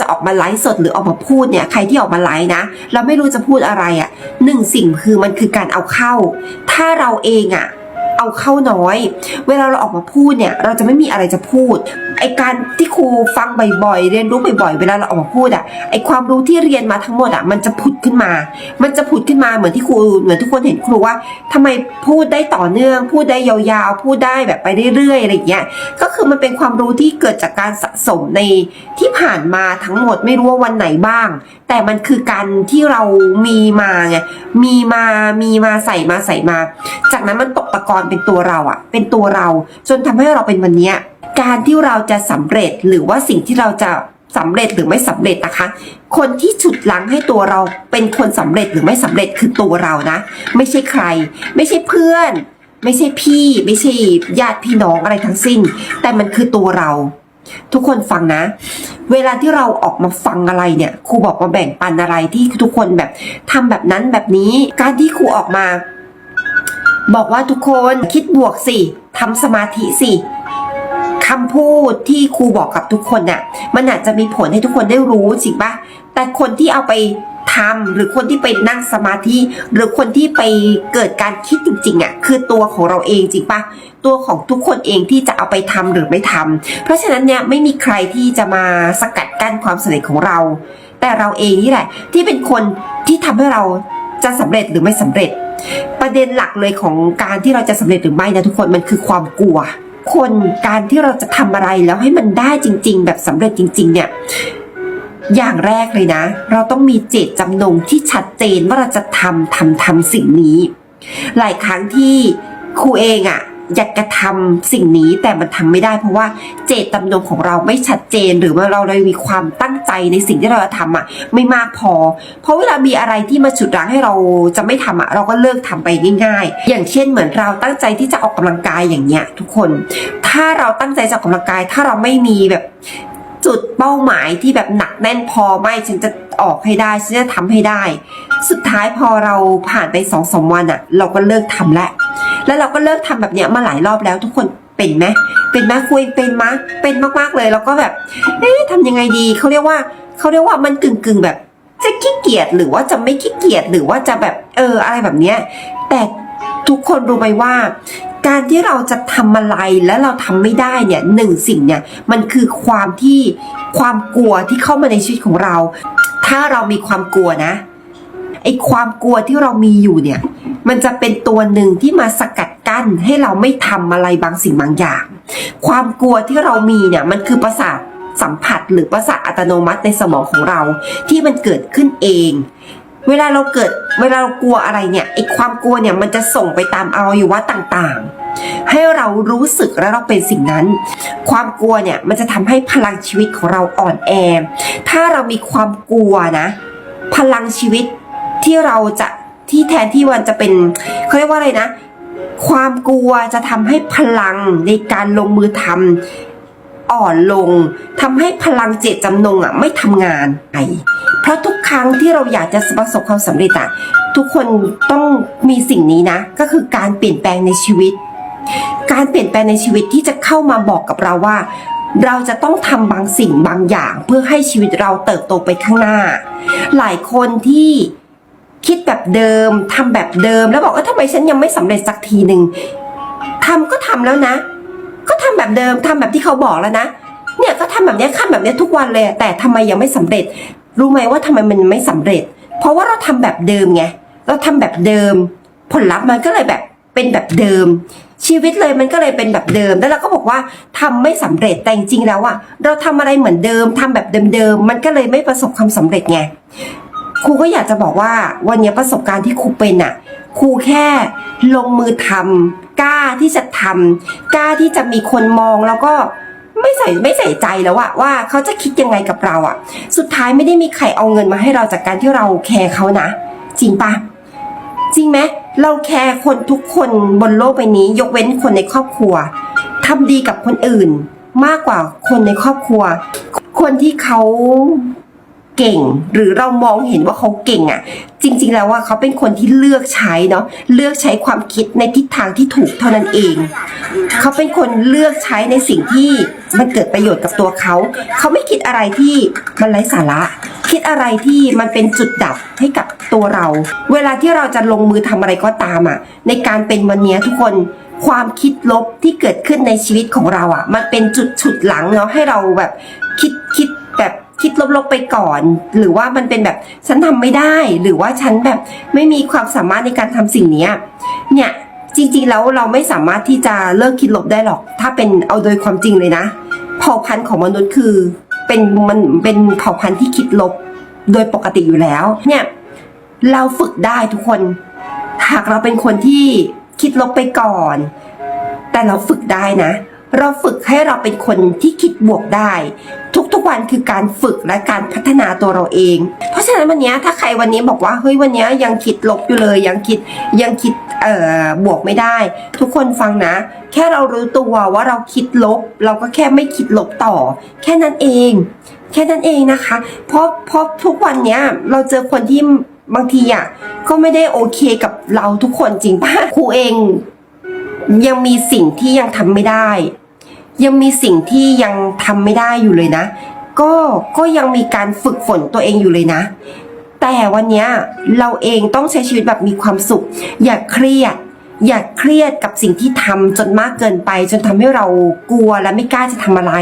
จะออกมาไลฟ์สดหรือออกมาพูดเนี่ยใครที่ออกมาไลฟ์นะเราไม่รู้จะพูดอะไรอะ่ะหนึ่งสิ่งคือมันคือการเอาเข้า ถ้าเราเองอะ่ะเอาเข้าน้อย เวลาเราออกมาพูดเนี่ย เราจะไม่มีอะไรจะพูด ไอการที่ครูฟังบ่อยๆ เรียนรู้บ่อยๆ เวลาเราออกมาพูดอะ่ะ ไอความรู้ที่เรียนมาทั้งหมดอะ่ะ มันจะผุดขึ้นมา มันจะผุดขึ้นมาเหมือนที่ครูเหมือนทุกคนเห็นครูว่าทำไมพูดได้ต่อเนื่อง พูดได้ยาวๆ พูดได้แบบไปเรื่อยๆ อะไรอย่างเงี้ย ก็คือมันเป็นความรู้ที่เกิดจากการสะสมในที่ผ่านมาทั้งหมดไม่รู้ว่าวันไหนบ้าง แต่มันคือการที่เรามีมาไง มีมา มีมาใส่มาใส่มา จากนั้นมันตกตะกอนเป็นตัวเราอะเป็นตัวเรา จนทำให้เราเป็นวันเนี้ย การที่เราจะสำเร็จหรือว่าสิ่งที่เราจะสำเร็จหรือไม่สำเร็จนะคะ คนที่ฉุดลังให้ตัวเราเป็นคนสำเร็จหรือไม่สำเร็จคือตัวเรานะ ไม่ใช่ใคร ไม่ใช่เพื่อน ไม่ใช่พี่ ไม่ใช่ญาติพี่น้องอะไรทั้งสิ้น แต่มันคือตัวเรา ทุกคนฟังนะ เวลาที่เราออกมาฟังอะไรเนี่ยครูบอกมาแบ่งปันอะไรที่ทุกคนแบบทำแบบนั้นแบบนี้การที่ครูออกมา บอกว่าทุกคนคิดบวกสิทำสมาธิสิ คำพูดที่ครูบอกกับทุกคนน่ะ มันอาจจะมีผลให้ทุกคนได้รู้จริงปะแต่คนที่เอาไปทำหรือคนที่ไปนั่งสมาธิ หรือคนที่ไปเกิดการคิดจริงๆอะคือตัวของเราเองจริงปะตัวของทุกคนเองที่จะเอาไปทำหรือไม่ทำเพราะฉะนั้นเนี่ยไม่มีใครที่จะมาสกัดกั้นความสำเร็จของเรา แต่เราเองนี่แหละ ที่เป็นคนที่ทำให้เราจะสำเร็จหรือไม่สำเร็จ ประเด็นหลักเลยของการที่เราจะสำเร็จหรือไม่นะทุกคนมันคือความกลัว คนการที่เราจะทำอะไรแล้วให้มันได้จริง ๆ แบบสำเร็จจริง ๆ เนี่ยอย่างแรกเลยนะ เราต้องมีเจตจำนงที่ชัดเจนว่าเราจะทำทำทำสิ่งนี้ หลายครั้งที่ครูเองอะ อยากจะทำสิ่งนี้แต่มันทำไม่ได้ เพราะว่าเจตจำนงของเราไม่ชัดเจนหรือว่าเราเลยมีความตั้งใจในสิ่งที่เราจะทำอะไม่มากพอ เพราะเวลามีอะไรที่มาฉุดรั้งให้เราจะไม่ทำอะเราก็เลิกทำไปง่าย ๆ อย่างเช่นเหมือนเราตั้งใจที่จะออกกำลังกายอย่างเงี้ยทุกคน ถ้าเราตั้งใจจะออกกำลังกาย ถ้าเราไม่มีแบบจุดเป้าหมายที่แบบหนักแน่นพอไม่ฉันจะออกให้ได้ฉันจะทำให้ได้ สุดท้ายพอเราผ่านไปสองสามวันอะเราก็เลิกทำแล้ว แล้วเราก็เลิกทำแบบเนี้ยมาหลายรอบแล้วทุกคนเป็นไหมเป็นไหมคุยเป็นมะเป็นมากๆเลย แล้วก็แบบ เอ๊ะทำยังไงดีเขาเรียกว่าเขาเรียกว่ามันกึ่งกึ่งแบบจะขี้เกียจหรือว่าจะไม่ขี้เกียจหรือว่าจะแบบเอออะไรแบบเนี้ยแต่ทุกคนรู้ไหมว่า การที่เราจะทำอะไรแล้วเราทำไม่ได้เนี่ยหนึ่งสิ่งเนี่ยมันคือความที่ความกลัวที่เข้ามาในชีวิตของเรา ถ้าเรามีความกลัวนะไอ้ความกลัวที่เรามีอยู่เนี่ย มันจะเป็นตัวหนึ่งที่มาสกัดกั้นให้เราไม่ทำอะไรบางสิ่งบางอย่าง ความกลัวที่เรามีเนี่ยมันคือประสาทสัมผัสหรือประสาทอัตโนมัติในสมองของเราที่มันเกิดขึ้นเอง เวลาเราเกิดเวลาเรากลัวอะไรเนี่ยไอ้ความกลัวเนี่ยมันจะส่งไปตามอวัยวะต่างๆ ให้เรารู้สึกและเราเป็นสิ่งนั้น ความกลัวเนี่ยมันจะทำให้พลังชีวิตของเราอ่อนแอ ถ้าเรามีความกลัวนะ พลังชีวิตที่เราจะ ที่แทนที่วันจะเป็นเขาเรียกว่าอะไรนะ ความกลัวจะทำให้พลังในการลงมือทำอ่อนลงทำให้พลังเจตจำนงอะไม่ทำงานไอเพราะทุกครั้งที่เราอยากจะประสบความสำเร็จอะทุกคนต้องมีสิ่งนี้นะ ก็คือการเปลี่ยนแปลงในชีวิต การเปลี่ยนแปลงในชีวิตที่จะเข้ามาบอกกับเราว่า เราจะต้องทำบางสิ่งบางอย่าง เพื่อให้ชีวิตเราเติบโตไปข้างหน้า หลายคนที่ คิดแบบเดิมทำแบบเดิม แล้วบอกว่าทำไมฉันยังไม่สำเร็จสักทีหนึ่งทำก็ทำแล้วนะ ก็ทำแบบเดิมทำแบบที่เขาบอกแล้วนะ เนี่ยก็ทำแบบนี้ยทำแบบนี้ทุกวันเลย แต่ทำไมยังไม่สำเร็จ รู้ไหมว่าทำไมมันไม่สำเร็จ เพราะว่าเราทำแบบเดิมไงเราทำแบบเดิม ผลลัพธ์มันก็เลยแบบเป็นแบบเดิม ชีวิตเลยมันก็เลยเป็นแบบเดิม แล้วเราก็บอกว่าทำไม่สำเร็จแต่จริงๆแล้วอะเราทำอะไรเหมือนเดิมทำแบบเดิมๆมันก็เลยไม่ประสบความสำเร็จไง ครูก็อยากจะบอกว่าวันนี้ประสบการณ์ที่ครูเป็นอะครูแค่ลงมือทำกล้าที่จะทำกล้าที่จะมีคนมองแล้วก็ไม่ใส่ไม่ใส่ใจแล้วอะว่าเขาจะคิดยังไงกับเราอะสุดท้ายไม่ได้มีใครเอาเงินมาให้เราจากการที่เราแคร์เขานะ จริงปะจริงไหมเราแคร์คนทุกคนบนโลกใบนี้ ยกเว้นคนในครอบครัวทำดีกับคนอื่นมากกว่าคนในครอบครัว คนที่เขา เก่ง หรือเรามองเห็นว่าเขาเก่งอะ่ะ จริง ๆ แล้วว่าเขาเป็นคนที่เลือกใช้เนาะเลือกใช้ความคิดในทิศทางที่ถูกเท่านั้นเอง เขาเป็นคนเลือกใช้ในสิ่งที่มันเกิดประโยชน์กับตัวเขา เขาไม่คิดอะไรที่มันไร้สาระ คิดอะไรที่มันเป็นจุดดับให้กับตัวเรา เวลาที่เราจะลงมือทำอะไรก็ตามอะ ในการเป็นวันนี้ทุกคนความคิดลบที่เกิดขึ้นในชีวิตของเราอะ มันเป็นจุดฉุดหลังเนาะให้เราแบบคิดคิด คิดลบๆไปก่อน หรือว่ามันเป็นแบบฉันทำไม่ได้ หรือว่าฉันแบบไม่มีความสามารถในการทำสิ่งนี้เนี่ยจริงๆแล้วเราไม่สามารถที่จะเลิกคิดลบได้หรอก ถ้าเป็นเอาโดยความจริงเลยนะเผ่าพันธุ์ของมนุษย์คือเป็นมันเป็นเผ่าพันธุ์ที่คิดลบโดยปกติอยู่แล้ว เนี่ยเราฝึกได้ทุกคน หากเราเป็นคนที่คิดลบไปก่อน แต่เราฝึกได้นะ เราฝึกให้เราเป็นคนที่คิดบวกได้ทุ กวันคือการฝึกและการพัฒนาตัวเราเอง เพราะฉะนั้นวันนี้ถ้าใครวันนี้บอกว่าเฮ้ยวันนี้ยังคิดลบอยู่เลยยังคิดยังคิดเอ่อบวกไม่ได้ ทุกคนฟังนะ แค่เรารู้ตัวว่าเราคิดลบ เราก็แค่ไม่คิดลบต่อ แค่นั้นเอง แค่นั้นเองนะคะ เพราะเพราะทุกวันเนี้ยเราเจอคนที่บางทีอะก็ไม่ได้โอเคกับเราทุกคนจริงป่ะครูเองยังมีสิ่งที่ยังทำไม่ได้ ยังมีสิ่งที่ยังทำไม่ได้อยู่เลยนะ ก็ก็ยังมีการฝึกฝนตัวเองอยู่เลยนะ แต่วันนี้เราเองต้องใช้ชีวิตแบบมีความสุข อย่าเครียด อย่าเครียดกับสิ่งที่ทำจนมากเกินไป จนทำให้เรากลัวและไม่กล้าจะทำอะไร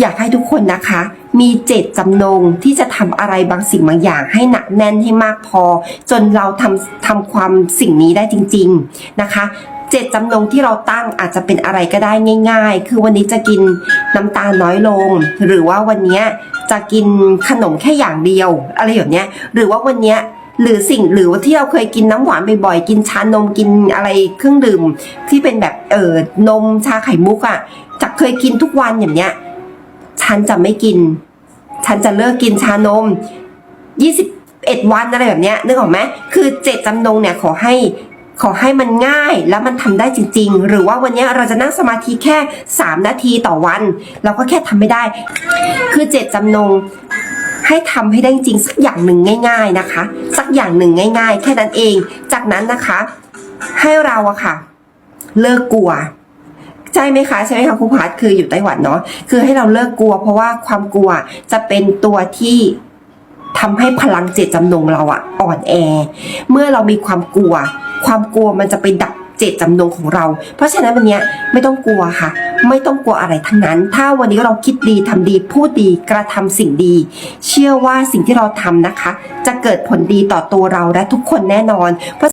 อยากให้ทุกคนนะคะ มีเจตจำนงที่จะทำอะไรบางสิ่งบางอย่าง ให้หนักแน่นให้มากพอ จนเราทำทำความสิ่งนี้ได้จริง ๆนะคะ เจตจำนงที่เราตั้งอาจจะเป็นอะไรก็ได้ง่าย ๆ คือวันนี้จะกินน้ำตาลน้อยลง หรือว่าวันนี้จะกินขนมแค่อย่างเดียว อะไรอย่างเนี้ย หรือว่าวันนี้หรือสิ่งหรือว่าที่เราเคยกินน้ำหวานบ่อยๆ กินชานมกินอะไรเครื่องดื่ม ที่เป็นแบบเออนมชาไข่มุกอะ่ะจากเคยกินทุกวันอย่างเนี้ยฉันจะไม่กิน ฉันจะเลิกกินชานม21วันอะไรแบบเนี้ยนึกออกไหมคือเจตจำนงเนี่ยขอให้ ขอให้มันง่ายแล้วมันทำได้จริง ๆ หรือว่าวันนี้เราจะนั่งสมาธิแค่ 3 นาทีต่อวัน เราก็แค่ทำไม่ได้ คือเจตจำนงให้ทำให้ได้จริงสักอย่างหนึ่งง่าย ๆนะคะ สักอย่างหนึ่งง่าย ๆ แค่นั้นเอง จากนั้นนะคะ ให้เราอะค่ะ เลิกกลัวใช่ไหมคะใช่ไหมคะครูพัทคืออยู่ไต้หวันเนาะคือให้เราเลิกกลัว เพราะว่าความกลัวจะเป็นตัวที่ทำให้พลังเจตจำนงเราอะอ่อนแอ เมื่อเรามีความกลัว ความกลัวมันจะไปดับเจตจำนงของเรา เพราะฉะนั้นวันนี้ไม่ต้องกลัวค่ะ ไม่ต้องกลัวอะไรทั้งนั้น ถ้าวันนี้เราคิดดีทำดีพูดดีกระทำสิ่งดี เชื่อว่าสิ่งที่เราทำนะคะ จะเกิดผลดีต่อตัวเราและทุกคนแน่นอนเพราะ